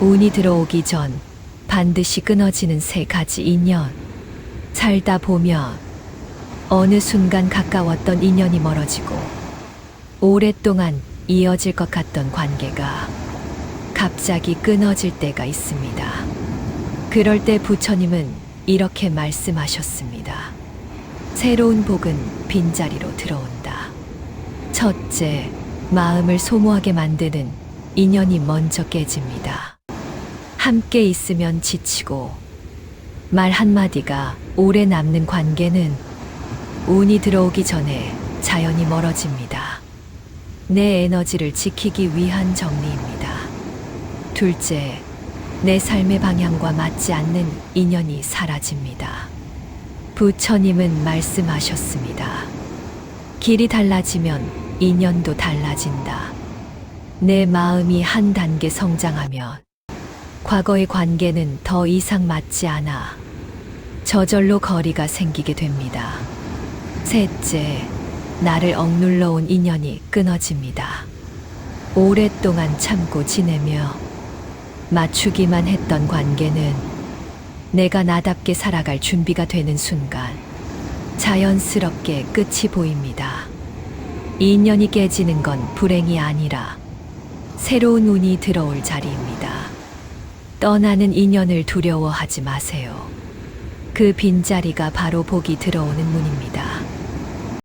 운이 들어오기 전 반드시 끊어지는 세 가지 인연. 살다 보면 어느 순간 가까웠던 인연이 멀어지고 오랫동안 이어질 것 같던 관계가 갑자기 끊어질 때가 있습니다. 그럴 때 부처님은 이렇게 말씀하셨습니다. 새로운 복은 빈자리로 들어온다. 첫째, 마음을 소모하게 만드는 인연이 먼저 깨집니다. 함께 있으면 지치고 말 한마디가 오래 남는 관계는 운이 들어오기 전에 자연히 멀어집니다. 내 에너지를 지키기 위한 정리입니다. 둘째, 내 삶의 방향과 맞지 않는 인연이 사라집니다. 부처님은 말씀하셨습니다. 길이 달라지면 인연도 달라진다. 내 마음이 한 단계 성장하면 과거의 관계는 더 이상 맞지 않아 저절로 거리가 생기게 됩니다. 셋째, 나를 억눌러 온 인연이 끊어집니다. 오랫동안 참고 지내며 맞추기만 했던 관계는 내가 나답게 살아갈 준비가 되는 순간 자연스럽게 끝이 보입니다. 인연이 깨지는 건 불행이 아니라 새로운 운이 들어올 자리입니다. 떠나는 인연을 두려워하지 마세요. 그 빈자리가 바로 복이 들어오는 문입니다.